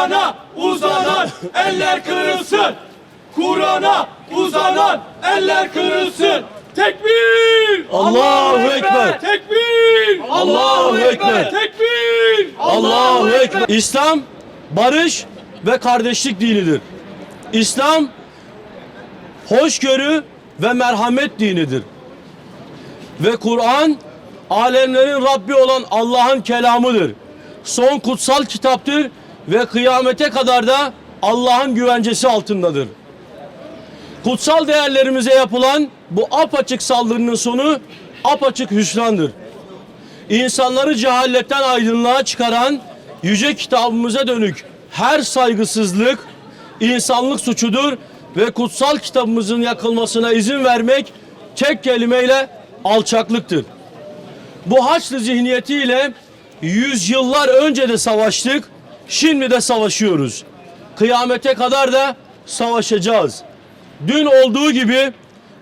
Kur'an'a uzanan eller kırılsın. Kur'an'a uzanan eller kırılsın. Tekbir! Allahu Ekber! Tekbir! Allahu Ekber! Tekbir! Allahu Ekber. İslam barış ve kardeşlik dinidir. İslam hoşgörü ve merhamet dinidir. Ve Kur'an alemlerin Rabbi olan Allah'ın kelamıdır. Son kutsal kitaptır ve kıyamete kadar da Allah'ın güvencesi altındadır. Kutsal değerlerimize yapılan bu apaçık saldırının sonu apaçık hüsrandır. İnsanları cehalletten aydınlığa çıkaran yüce kitabımıza dönük her saygısızlık insanlık suçudur ve kutsal kitabımızın yakılmasına izin vermek tek kelimeyle alçaklıktır. Bu haçlı zihniyetiyle yüzyıllar önce de savaştık, şimdi de savaşıyoruz. Kıyamete kadar da savaşacağız. Dün olduğu gibi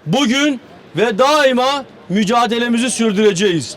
bugün ve daima mücadelemizi sürdüreceğiz.